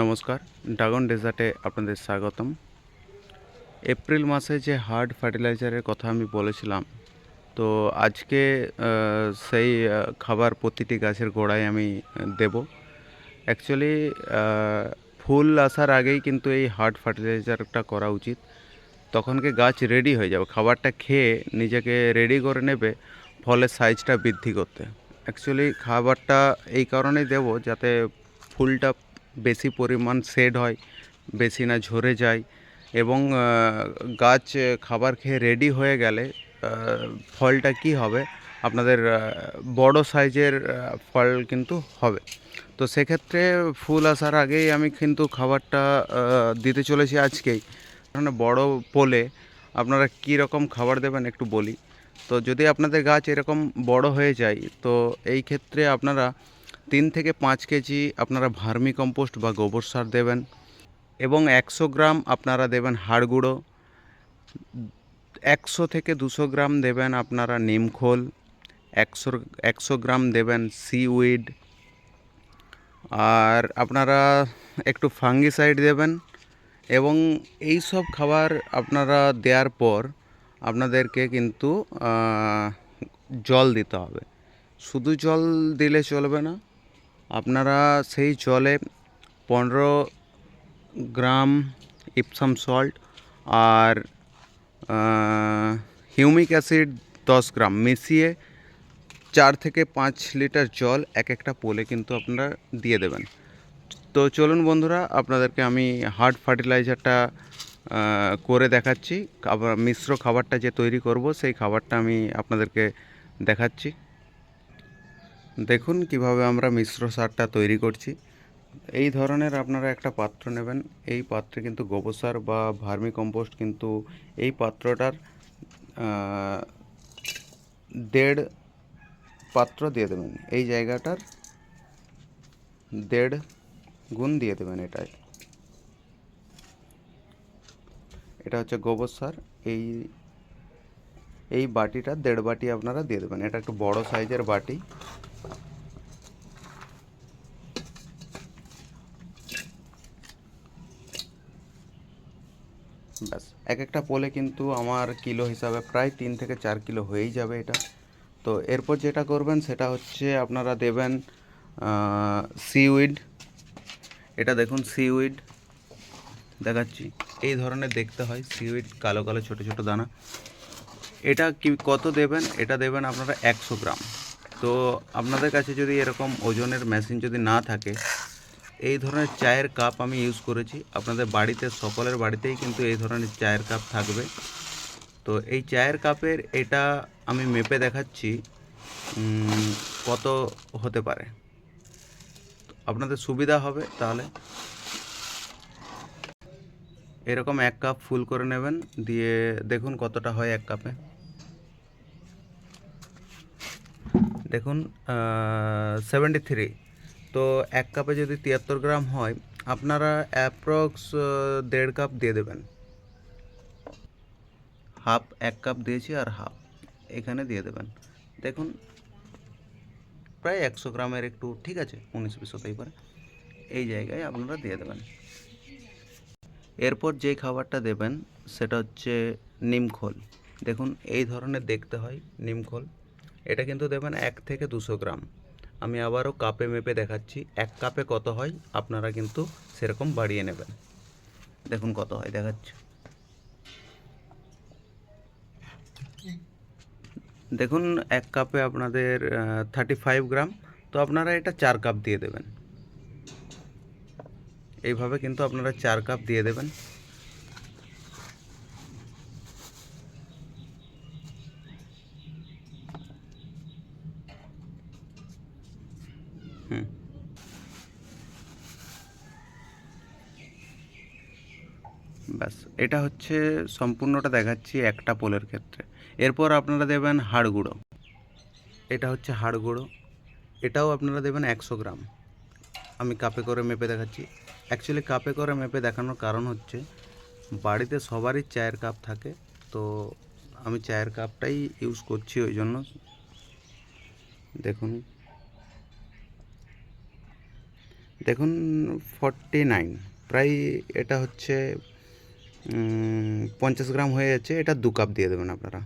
নমস্কার, ড্রাগন ডেজার্টে আপনাদের স্বাগতম। এপ্রিল মাসে যে হার্ড ফার্টিলাইজারের কথা আমি বলেছিলাম, তো আজকে সেই খাবার প্রতিটি গাছের গোড়ায় আমি দেব। অ্যাকচুয়ালি ফুল আসার আগেই কিন্তু এই হার্ড ফার্টিলাইজারটা করা উচিত। তখনকে গাছ রেডি হয়ে যাবে, খাবারটা খেয়ে নিজেকে রেডি করে নেবে, ফলের সাইজটা বৃদ্ধি করতে। অ্যাকচুয়ালি খাবারটা এই কারণেই দেব যাতে ফুলটা বেশি পরিমাণ শেড হয়, বেশি না ঝরে যায় এবং গাছ খাবার খেয়ে রেডি হয়ে গেলে ফলটা কি হবে? আপনাদের বড় সাইজের ফল কিন্তু হবে। তো সেক্ষেত্রে ফুল আসার আগেই আমি কিন্তু খাবারটা দিতে চলেছি আজকেই। মানে বড় পোলে আপনারা কী রকম খাবার দেবেন একটু বলি। তো যদি আপনাদের গাছ এরকম বড় হয়ে যায়, তো এই ক্ষেত্রে আপনারা তিন থেকে পাঁচ কেজি আপনারা ভার্মি কম্পোস্ট বা গোবর সার দেবেন এবং একশো গ্রাম আপনারা দেবেন হাড় গুঁড়ো, একশো থেকে দুশো গ্রাম দেবেন আপনারা নিমখোল একশো একশো গ্রাম দেবেন সিউইড, আর আপনারা একটু ফাঙ্গিসাইড দেবেন এবং এই সব খাবার আপনারা দেওয়ার পর আপনাদেরকে কিন্তু জল দিতে হবে। শুধু জল দিলে চলবে না আপনারা সেই জলে পনেরো গ্রাম ইপসাম সল্ট আর হিউমিক অ্যাসিড দশ গ্রাম মিশিয়ে চার থেকে পাঁচ লিটার জল এক একটা পোলে কিন্তু আপনারা দিয়ে দেবেন। তো চলুন বন্ধুরা, আপনাদেরকে আমি হার্ড ফার্টিলাইজারটা করে দেখাচ্ছি। মিশ্র খাবারটা যে তৈরি করব, সেই খাবারটা আমি আপনাদেরকে দেখাচ্ছি। দেখুন কীভাবে আমরা মিশ্র সারটা তৈরি করছি। এই ধরনের আপনারা একটা পাত্র নেবেন। এই পাত্রে কিন্তু গোবর সার বা ভার্মি কম্পোস্ট কিন্তু এই পাত্রটার দেড় পাত্র দিয়ে দেবেন। এই জায়গাটার দেড় গুণ দিয়ে দেবেন এটাই। এটা হচ্ছে গোবর সার। এই এই বাটিটা দেড় বাটি আপনারা দিয়ে দেবেন। এটা একটু বড় সাইজের বাটি। ব্যাস। এক একটা পোলে কিন্তু আমার কিলো হিসাবে প্রায় তিন থেকে চার কিলো হয়েই যাবে এটা। তো এরপর যেটা করবেন সেটা হচ্ছে আপনারা দেবেন সিউইড এটা দেখুন সিউইড দেখাচ্ছি। এই ধরনের দেখতে হয় সিউইড কালো কালো ছোট ছোট দানা। এটা কি, কত দেবেন? এটা দেবেন আপনারা একশো গ্রাম। তো আপনাদের কাছে যদি এরকম ওজনের মেশিন যদি না থাকে এই ধরনের চায়ের কাপ আমি ইউজ করেছি। আপনাদের বাড়িতে, সকলের বাড়িতেই কিন্তু এই ধরনের চায়ের কাপ থাকবে। তো এই চায়ের কাপের এটা আমি মেপে দেখাচ্ছি কত হতে পারে। আপনাদের সুবিধা হবে তাহলে। এরকম এক কাপ ফুল করে নেবেন, দিয়ে দেখুন কতটা হয় এক কাপে দেখুন সেভেন্টি থ্রি তো এক কাপে যদি তিয়াত্তর গ্রাম হয়, আপনারা অ্যাপ্রক্স দেড় কাপ দিয়ে দেবেন। হাফ এক কাপ দিয়েছি আর হাফ এখানে দিয়ে দেবেন। দেখুন, প্রায় একশো গ্রামের একটু, ঠিক আছে, উনিশ বিশ হতেই পারে। এই জায়গায় আপনারা দিয়ে দেবেন। এরপর যে খাবারটা দেবেন, সেটা হচ্ছে নিমখোল দেখুন, এই ধরনের দেখতে হয় নিমখোল এটা কিন্তু দেবেন এক থেকে দুশো গ্রাম। আমি আবারও কাপে মেপে দেখাচ্ছি, এক কাপে কত হয় আপনারা কিন্তু সেরকম বাড়িয়ে নেবেন। দেখুন কত হয়, দেখাচ্ছি। দেখুন, এক কাপে আপনাদের থার্টি ফাইভ গ্রাম, তো আপনারা এটা চার কাপ দিয়ে দেবেন। এইভাবে কিন্তু আপনারা চার কাপ দিয়ে দেবেন। ব্যাস, এটা হচ্ছে সম্পূর্ণটা দেখাচ্ছি একটা পোলের ক্ষেত্রে। এরপর আপনারা দেবেন হাড় গুঁড়ো। এটা হচ্ছে হাড় গুঁড়ো। এটাও আপনারা দেবেন একশো গ্রাম। আমি কাপে করে মেপে দেখাচ্ছি। অ্যাকচুয়ালি কাপে করে মেপে দেখানোর কারণ হচ্ছে, বাড়িতে সবারই চায়ের কাপ থাকে, তো আমি চায়ের কাপটাই ইউজ করছি ওই জন্য। দেখুন। দেখুন ফর্টি নাইন প্রায় এটা হচ্ছে পঞ্চাশ গ্রাম হয়ে যাচ্ছে, এটা দু কাপ দিয়ে দেবেন আপনারা।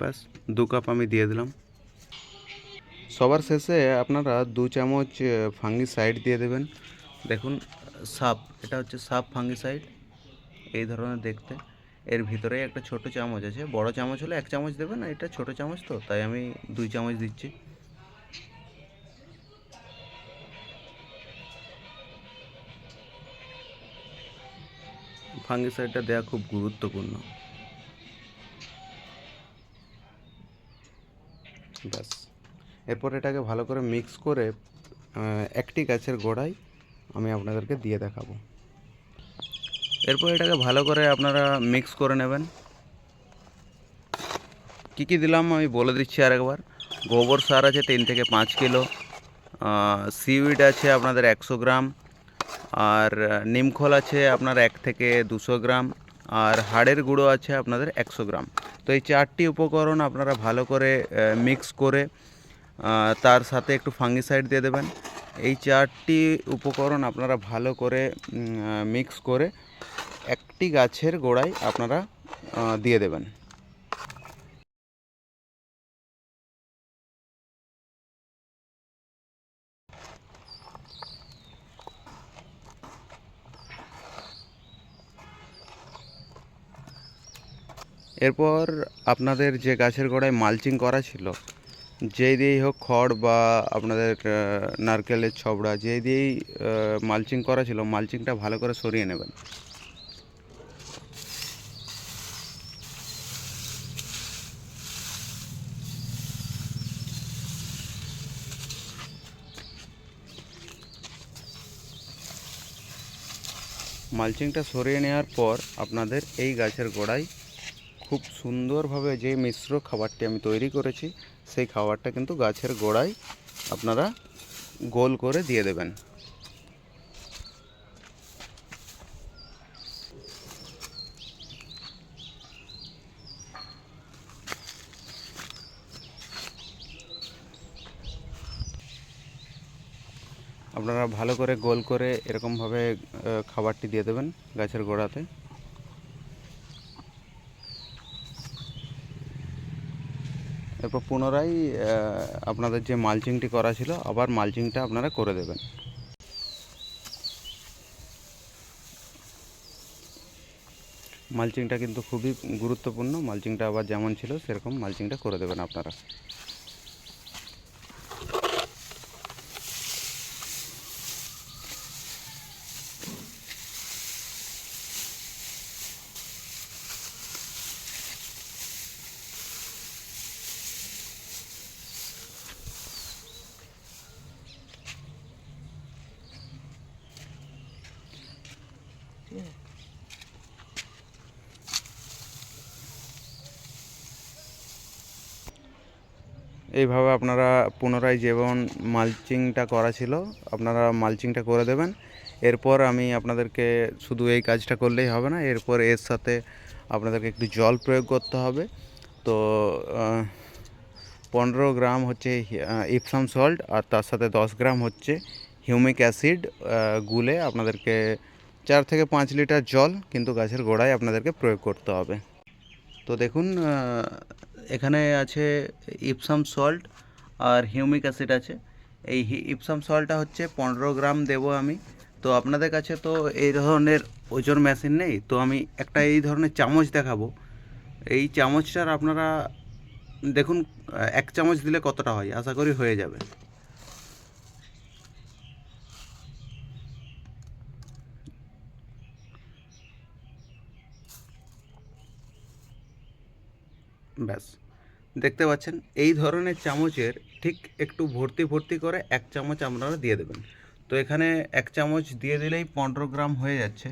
ব্যাস, দু কাপ আমি দিয়ে দিলাম। সবার শেষে আপনারা দু চামচ ফাঙ্গি সাইড দিয়ে দেবেন। দেখুন, সাপ, এটা হচ্ছে সাপ ফাঙ্গি সাইড এই ধরনের দেখতে। এর ভিতরে একটা ছোট চামচ আছে, বড় চামচ হলে এক চামচ দেবেন না এটা ছোট চামচ তো, তাই আমি দুই চামচ দিচ্ছি। ফাঙ্গিসাইডটা দেওয়া খুব গুরুত্বপূর্ণ। ব্যাস। এরপর এটাকে ভালো করে মিক্স করে একটি গাছের গোড়ায় আমি আপনাদেরকে দিয়ে দেখাবো। এরপর এটাকে ভালো করে আপনারা মিক্স করে নেবেন। কী কী দিলাম আমি বলে দিচ্ছি আরেকবার। গোবর সার আছে তিন থেকে পাঁচ কিলো সিউইড আছে আপনাদের একশো গ্রাম, আর নিমখোল আছে আপনার এক থেকে দুশো গ্রাম, আর হাড়ের গুঁড়ো আছে আপনাদের একশো গ্রাম। তো এই চারটি উপকরণ আপনারা ভালো করে মিক্স করে তার সাথে একটু ফাঙ্গিসাইড দিয়ে দেবেন। এই চারটি উপকরণ আপনারা ভালো করে মিক্স করে একটি গাছের গোড়ায় আপনারা দিয়ে দেবেন। এরপর আপনাদের যে গাছের গোড়ায় মালচিং করা ছিল, যেই দিয়েই হোক খড় বা আপনাদের নারকেলের ছবড়া, যেই দিয়েই মালচিং করা ছিল, মালচিংটা ভালো করে সরিয়ে নেবেন। মালচিংটা সরিয়ে নেওয়ার পর আপনাদের এই গাছের গোড়ায় খুব সুন্দরভাবে যে মিশ্র খাবারটি আমি তৈরি করেছি, সেই খাবারটা কিন্তু গাছের গোড়ায় আপনারা গোল করে দিয়ে দেবেন। আপনারা ভালো করে গোল করে এরকমভাবে খাবারটি দিয়ে দেবেন গাছের গোড়াতে। এরপর পুনরায় আপনাদের যে মালচিংটি করা ছিল, আবার মালচিংটা আপনারা করে দেবেন। মালচিংটা কিন্তু খুবই গুরুত্বপূর্ণ। মালচিংটা আবার যেমন ছিল, সেরকম মালচিংটা করে দেবেন আপনারা। এইভাবে আপনারা পুনরায় যেমন মালচিংটা করা ছিল, আপনারা মালচিংটা করে দেবেন। এরপর আমি আপনাদেরকে শুধু এই কাজটা করলেই হবে না, এরপর এর সাথে আপনাদেরকে একটু জল প্রয়োগ করতে হবে। তো পনেরো গ্রাম হচ্ছে ইপসাম সল্ট আর তার সাথে দশ গ্রাম হচ্ছে হিউমিক অ্যাসিড গুলে আপনাদেরকে চার থেকে পাঁচ লিটার জল কিন্তু গাছের গোড়ায় আপনাদেরকে প্রয়োগ করতে হবে। তো দেখুন এখানে আছে ইপসাম সল্ট আর হিউমিক অ্যাসিড আছে। এই ইপসাম সল্টটা হচ্ছে পনেরো গ্রাম দেব আমি। তো আপনাদের কাছে তো এই ধরনের ওজন মেশিন নেই। তো আমি একটা এই ধরনের চামচ দেখাবো। এই চামচটার আপনারা দেখুন, এক চামচ দিলে কতটা হয়? আশা করি হয়ে যাবে। ব্যাস। দেখতে পাচ্ছেন, এই ধরনের চামচের ঠিক একটু ভর্তি ভর্তি করে এক চামচ আপনারা দিয়ে দেবেন। তো এখানে এক চামচ দিয়ে দিলেই পনেরো গ্রাম হয়ে যাচ্ছে।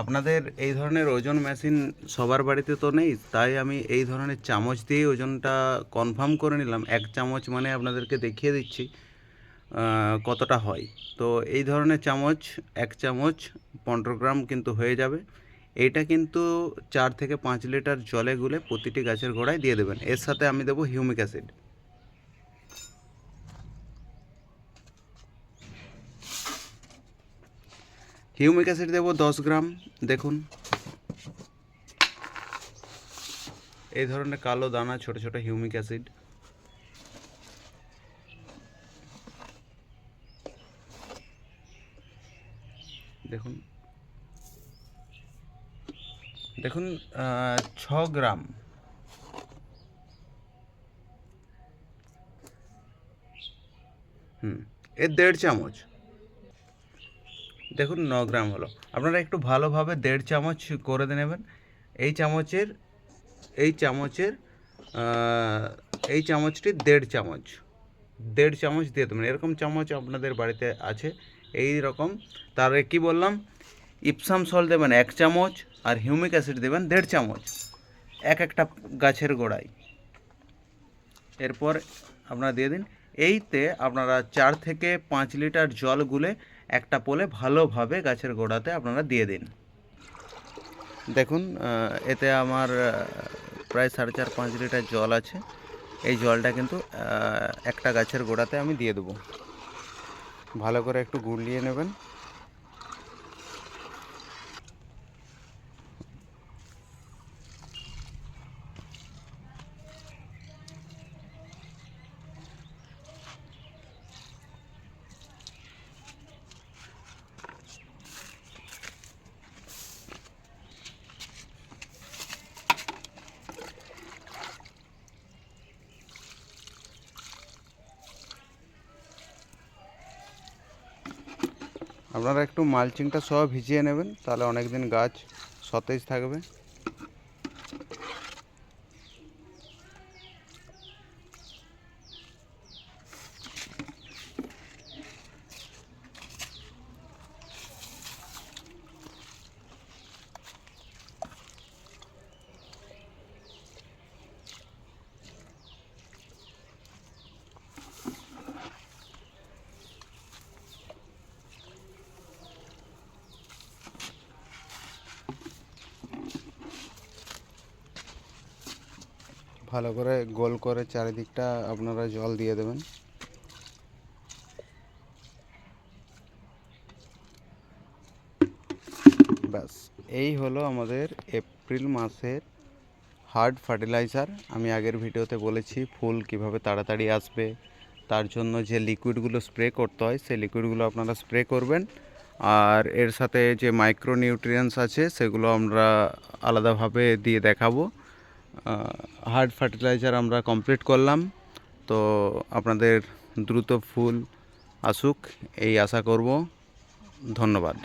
আপনাদের এই ধরনের ওজন মেশিন সবার বাড়িতে তো নেই, তাই আমি এই ধরনের চামচ দিয়েই ওজনটা কনফার্ম করে নিলাম। এক চামচ মানে আপনাদেরকে দেখিয়ে দিচ্ছি কতটা হয়। তো এই ধরনের চামচ, এক চামচ পনেরো গ্রাম কিন্তু হয়ে যাবে। এইটা কিন্তু চার থেকে পাঁচ লিটার জলে গুলে প্রতিটি গাছের গোড়ায় দিয়ে দেবেন। এর সাথে আমি দেবো হিউমিক অ্যাসিড। হিউমিক অ্যাসিড দেবো দশ গ্রাম, দেখুন। এই ধরনের কালো দানা, ছোট ছোট হিউমিক অ্যাসিড। দেখুন। দেখুন ছ গ্রাম। হুম এর দেড় চামচ। দেখুন, ন গ্রাম হলো। আপনারা একটু ভালোভাবে দেড় চামচ করে নেবেন। এই চামচের এই চামচের এই চামচটি দেড় চামচ। দেড় চামচ দিয়ে দেবেন। এরকম চামচ আপনাদের বাড়িতে আছে। এই রকম। তার কি বললাম? ইপসাম সল দেবেন এক চামচ। আর হিউমিক অ্যাসিড দেবেন দেড় চামচ, এক একটা গাছের গোড়ায়। এরপর আপনারা দিয়ে দিন, এইতে আপনারা চার থেকে পাঁচ লিটার জল গুলে একটা পোলে ভালোভাবে গাছের গোড়াতে আপনারা দিয়ে দিন। দেখুন এতে আমার প্রায় সাড়ে চার পাঁচ লিটার জল আছে। এই জলটা কিন্তু একটা গাছের গোড়াতে আমি দিয়ে দেবো। ভালো করে একটু গুলিয়ে নেবেন। আপনারা একটু মালচিংটা সব ভিজিয়ে নেবেন তাহলে অনেক দিন গাছ সতেজ থাকবে। ভালো করে গোল করে চারিদিকটা আপনারা জল দিয়ে দেবেন। ব্যাস, এই হলো আমাদের এপ্রিল মাসের হার্ড ফার্টিলাইজার আমি আগের ভিডিওতে বলেছি ফুল কীভাবে তাড়াতাড়ি আসবে, তার জন্য যে লিকুইডগুলো স্প্রে করতে হয়, সেই লিকুইডগুলো আপনারা স্প্রে করবেন। আর এর সাথে যে মাইক্রো নিউট্রিয়েন্টস আছে, সেগুলো আমরা আলাদাভাবে দিয়ে দেখাবো। হার্ড ফার্টিলাইজার আমরা কমপ্লিট করলাম। তো আপনাদের দ্রুত ফুল আসুক এই আশা করব। ধন্যবাদ।